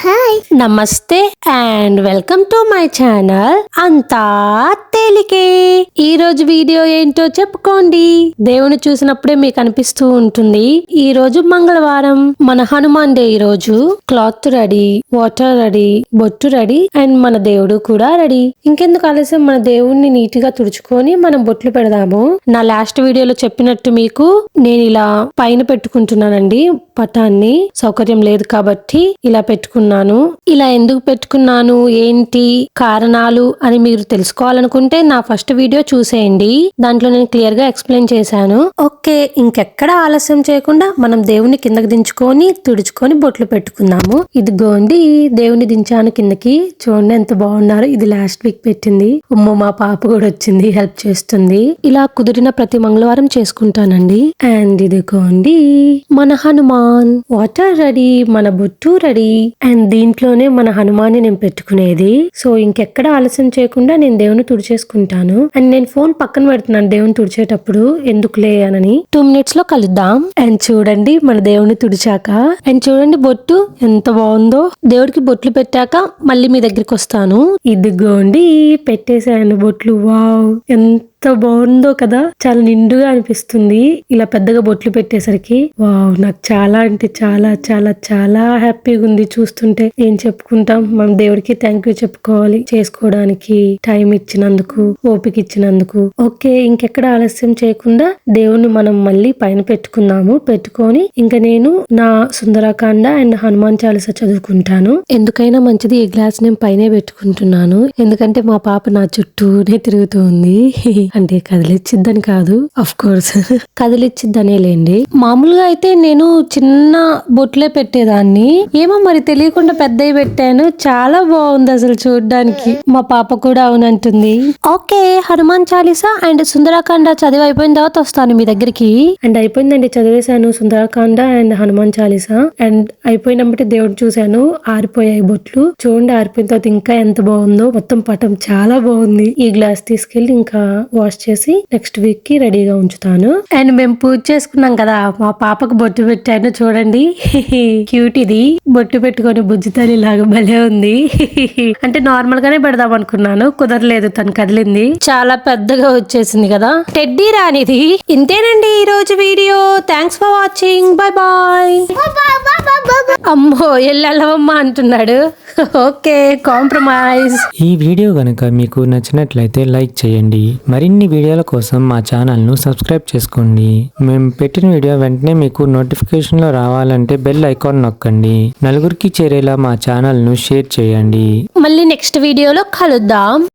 হ্যাঁ హాయ్ నమస్తే and welcome to my channel అంతా తేలికే. ఈ రోజు వీడియో ఏంటో చెప్పుకోండి. దేవుని చూసినప్పుడే మీకు అనిపిస్తూ ఉంటుంది ఈ రోజు మంగళవారం మన హనుమాన్ డే ఈ రోజు. క్లాత్ రెడీ వాటర్ రెడీ బొట్టు రెడీ అండ్ మన దేవుడు కూడా రెడీ. ఇంకెందుకు ఆలస్యం మన దేవుణ్ణి నీట్గా తుడుచుకొని మనం బొట్లు పెడదాము. నా లాస్ట్ వీడియోలో చెప్పినట్టు మీకు నేను ఇలా పైన పెట్టుకుంటున్నానండి పటాన్ని. సౌకర్యం లేదు కాబట్టి ఇలా పెట్టుకున్నాను. ఇలా ఎందుకు పెట్టుకున్నాను? ఏంటి కారణాలు అని మీరు తెలుసుకోవాలనుకుంటే నా ఫస్ట్ వీడియో చూసేయండి. దాంట్లో నేను క్లియర్గా ఎక్స్ప్లెయిన్ చేశాను. ఓకే ఇంకెక్కడ ఆలస్యం చేయకుండా మనం దేవుని కిందకి దించుకొని తుడుచుకొని బొట్లు పెట్టుకుందాము. ఇదిగోండి దేవుని దించాను కిందకి. చూడండి ఎంత బాగున్నారు. ఇది లాస్ట్ వీక్ పెట్టింది. ఉమ్మ మా పాప కూడా వచ్చింది హెల్ప్ చేస్తుంది. ఇలా కుదిరిన ప్రతి మంగళవారం చేసుకుంటానండి. అండ్ ఇదిగోండి మన హనుమాన్. వాటర్ రెడీ మన బొట్టు రెడీ. అండ్ దీని ఇంట్లోనే మన హనుమాన్ని నేను పెట్టుకునేది. సో ఇంకెక్కడ ఆలస్యం చేయకుండా నేను దేవుని తుడిచేసుకుంటాను. అండ్ నేను ఫోన్ పక్కన పెడుతున్నాను దేవుని తుడిచేటప్పుడు. ఎందుకులే అని టూ మినిట్స్లో కలుద్దాం. అండ్ చూడండి మన దేవుని తుడిచాక. అండ్ చూడండి బొట్టు ఎంత బాగుందో. దేవుడికి బొట్లు పెట్టాక మళ్ళీ మీ దగ్గరికి వస్తాను. ఇదిగోండి పెట్టేశాను బొట్లు. వావ్! ఎంత ఎంత బాగుందో కదా. చాలా నిండుగా అనిపిస్తుంది. ఇలా పెద్దగా బొట్లు పెట్టేసరికి వావ్ నాకు చాలా అంటే చాలా చాలా చాలా హ్యాపీగా ఉంది చూస్తుంటే. ఏం చెప్పుకుంటాం? మనం దేవుడికి థ్యాంక్ యూ చెప్పుకోవాలి. చేసుకోవడానికి టైం ఇచ్చినందుకు ఓపిక ఇచ్చినందుకు. ఓకే ఇంకెక్కడ ఆలస్యం చేయకుండా దేవుణ్ణి మనం మళ్ళీ పైన పెట్టుకుందాము. పెట్టుకొని ఇంకా నేను నా సుందరాకాండ అండ్ హనుమాన్ చాలీస చదువుకుంటాను. ఎందుకైనా మంచిది ఈ గ్లాస్ నేను పైనే పెట్టుకుంటున్నాను. ఎందుకంటే మా పాప నా చుట్టూనే తిరుగుతుంది అంటే కదిలిచ్చిద్దని కాదు అఫ్ కోర్స్ కదిలిచ్చిద్దనే లేండి మామూలుగా అయితే నేను చిన్న బొట్లే పెట్టేదాన్ని. ఏమో మరి తెలియకుండా పెద్దవి పెట్టాను. చాలా బాగుంది అసలు చూడడానికి. మా పాప కూడా అవునంటుంది. ఓకే హనుమాన్ చాలీసా అండ్ సుందరకాండ చదివి అయిపోయిన తర్వాత వస్తాను మీ దగ్గరికి. అండ్ అయిపోయిందండి చదివేశాను సుందరకాండ అండ్ హనుమాన్ చాలీసా. అండ్ అయిపోయినప్పటి దేవుడు చూశాను. ఆరిపోయాయి బొట్లు. చూడండి ఆరిపోయిన తర్వాత ఇంకా ఎంత బాగుందో. మొత్తం పటం చాలా బాగుంది. ఈ గ్లాస్ తీసుకెళ్ళి ఇంకా వాష్ చేసి నెక్స్ట్ వీక్కి రెడీగా ఉంచుతాను. అండ్ మేము పూజ చేసుకున్నాం కదా మా పాపకు బొట్టు పెట్టాను చూడండి. క్యూట్ ఇది బొట్టు పెట్టుకొని బుజ్జి తల్లి లాగా భలే ఉంది. అంటే నార్మల్ గానే పెడదాం అనుకున్నాను కుదరలేదు తను కదిలింది. చాలా పెద్దగా వచ్చేసింది కదా. టెడ్డీ రానిది ఇంతేనండి ఈ రోజు video. Thanks for watching bye bye అమ్మో ఎల్లెల్లవమ్మ అంటున్నాడు. Okay compromise. ఈ వీడియో గనుక మీకు నచ్చినట్లయితే లైక్ చేయండి. మరిన్ని వీడియోల కోసం మా ఛానల్ను సబ్స్క్రైబ్ చేసుకోండి. మేము పెట్టిన వీడియో వెంటనే మీకు నోటిఫికేషన్లో రావాలంటే బెల్ ఐకాన్ నొక్కండి. నలుగురికి చేరేలా మా ఛానల్ను షేర్ చేయండి. మళ్ళీ నెక్స్ట్ వీడియోలో కలుద్దాం.